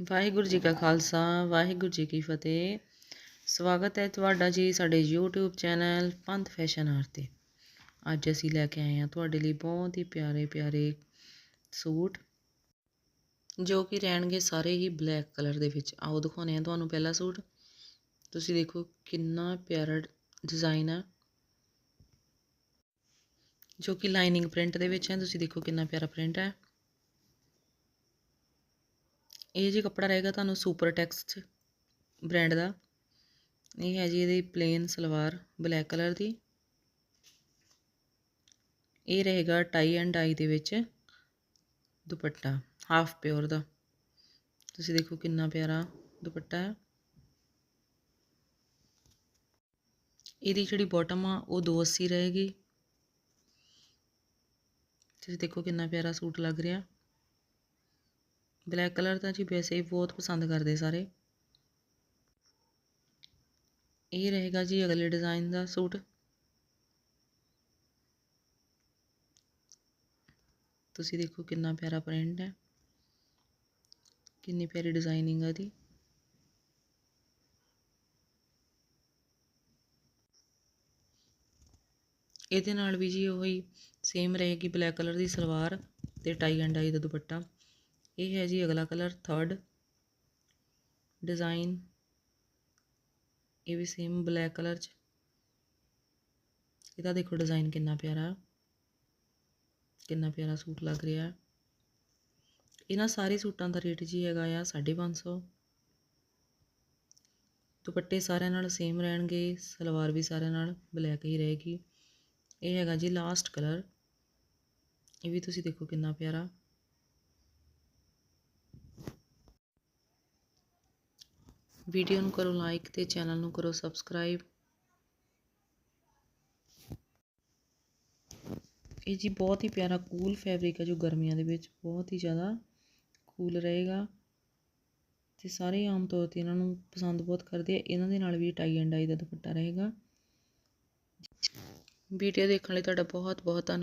ਵਾਹਿਗੁਰੂ ਜੀ ਕਾ ਖਾਲਸਾ, ਵਾਹਿਗੁਰੂ ਜੀ ਕੀ ਫਤਿਹ। ਸਵਾਗਤ ਹੈ ਤੁਹਾਡਾ ਜੀ ਸਾਡੇ YouTube channel Panth fashion R ਤੇ। ਅੱਜ ਅਸੀਂ ਲੈ ਕੇ ਆਏ ਹਾਂ ਤੁਹਾਡੇ ਲਈ ਬਹੁਤ ਹੀ ਪਿਆਰੇ ਪਿਆਰੇ ਸੂਟ, ਜੋ ਕਿ ਰਹਿਣਗੇ ਸਾਰੇ ਹੀ ਬਲੈਕ ਕਲਰ ਦੇ ਵਿੱਚ। ਆਓ ਦਿਖਾਉਂਦੇ ਹਾਂ ਤੁਹਾਨੂੰ ਪਹਿਲਾ ਸੂਟ। ਤੁਸੀਂ ਦੇਖੋ ਕਿੰਨਾ ਪਿਆਰਾ ਡਿਜ਼ਾਈਨ ਹੈ ਜੋ ਕਿ ਲਾਈਨਿੰਗ ਪ੍ਰਿੰਟ ਦੇ ਵਿੱਚ ਹੈ। ਤੁਸੀਂ ਦੇਖੋ ਕਿੰਨਾ ਪਿਆਰਾ ਪ੍ਰਿੰਟ ਹੈ। ਇਹ ਜੀ ਕੱਪੜਾ ਰਹੇਗਾ ਤੁਹਾਨੂੰ ਸੁਪਰ ਟੈਕਸ ਬ੍ਰਾਂਡ ਦਾ। ਇਹ ਹੈ ਜੀ ਇਹਦੀ ਪਲੇਨ ਸਲਵਾਰ ਬਲੈਕ ਕਲਰ ਦੀ। ਇਹ ਰਹੇਗਾ ਟਾਈ ਐਂਡ ਡਾਈ ਦੇ ਵਿੱਚ ਦੁਪੱਟਾ ਹਾਫ ਪਿਓਰ ਦਾ। ਤੁਸੀਂ ਦੇਖੋ ਕਿੰਨਾ ਪਿਆਰਾ ਦੁਪੱਟਾ ਹੈ। ਇਹਦੀ ਜਿਹੜੀ ਬਾਟਮ ਆ, ਉਹ 280 ਰਹੇਗੀ। ਤੁਸੀਂ ਦੇਖੋ ਕਿੰਨਾ ਪਿਆਰਾ ਸੂਟ ਲੱਗ ਰਿਹਾ। ਬਲੈਕ ਕਲਰ ਤਾਂ ਜੀ ਵੈਸੇ ਹੀ ਬਹੁਤ ਪਸੰਦ ਕਰਦੇ ਸਾਰੇ। ਇਹ ਰਹੇਗਾ ਜੀ ਅਗਲੇ ਡਿਜ਼ਾਈਨ ਦਾ ਸੂਟ। ਤੁਸੀਂ ਦੇਖੋ ਕਿੰਨਾ ਪਿਆਰਾ ਪ੍ਰਿੰਟ ਹੈ। ਕਿੰਨੀ ਪਿਆਰੀ ਡਿਜ਼ਾਈਨਿੰਗ ਹੈ ਦੀ ਇਹਦੇ ਨਾਲ ਵੀ ਜੀ ਉਹੀ ਸੇਮ ਰਹੇਗੀ ਬਲੈਕ ਕਲਰ ਦੀ ਸਲਵਾਰ ਤੇ ਟਾਈ ਐਂਡ ਡਾਈ ਦਾ ਦੁਪੱਟਾ। ਇਹ ਹੈ ਜੀ ਅਗਲਾ ਕਲਰ ਥਰਡ ਡਿਜ਼ਾਈਨ ਇਹ ਵੀ ਸੇਮ ਬਲੈਕ ਕਲਰ 'ਚ। ਇਹਦਾ ਦੇਖੋ ਡਿਜ਼ਾਈਨ ਕਿੰਨਾ ਪਿਆਰਾ ਕਿੰਨਾ ਪਿਆਰਾ ਸੂਟ ਲੱਗ ਰਿਹਾ। ਇਹਨਾਂ ਸਾਰੇ ਸੂਟਾਂ ਦਾ ਰੇਟ ਜੀ ਹੈਗਾ ਆ 550 ਦੁਪੱਟੇ ਸਾਰਿਆਂ ਨਾਲ ਸੇਮ ਰਹਿਣਗੇ, ਸਲਵਾਰ ਵੀ ਸਾਰਿਆਂ ਨਾਲ ਬਲੈਕ ਹੀ ਰਹੇਗੀ। ਇਹ ਹੈਗਾ ਜੀ ਲਾਸਟ ਕਲਰ ਇਹ ਵੀ ਤੁਸੀਂ ਦੇਖੋ ਕਿੰਨਾ ਪਿਆਰਾ। ਵੀਡੀਓ ਨੂੰ ਕਰੋ ਲਾਈਕ ਤੇ ਚੈਨਲ ਨੂੰ ਕਰੋ ਸਬਸਕ੍ਰਾਈਬ ਇਹ ਜੀ ਬਹੁਤ ਹੀ ਪਿਆਰਾ ਕੂਲ ਫੈਬਰਿਕ ਹੈ ਜੋ ਗਰਮੀਆਂ ਦੇ ਵਿੱਚ। ਬਹੁਤ ਹੀ ਜ਼ਿਆਦਾ ਕੂਲ ਰਹੇਗਾ। ਤੇ ਸਾਰੇ ਆਮ ਤੌਰ ਤੇ ਇਹਨਾਂ ਨੂੰ ਪਸੰਦ ਬਹੁਤ ਕਰਦੇ ਆ। ਇਹਨਾਂ ਦੇ ਨਾਲ ਵੀ ਟਾਈ ਐਂਡ ਡਾਈ ਦਾ ਦੁਪੱਟਾ ਰਹੇਗਾ। ਵੀਡੀਓ ਦੇਖਣ ਲਈ ਤੁਹਾਡਾ ਬਹੁਤ ਬਹੁਤ ਧੰਨਵਾਦ।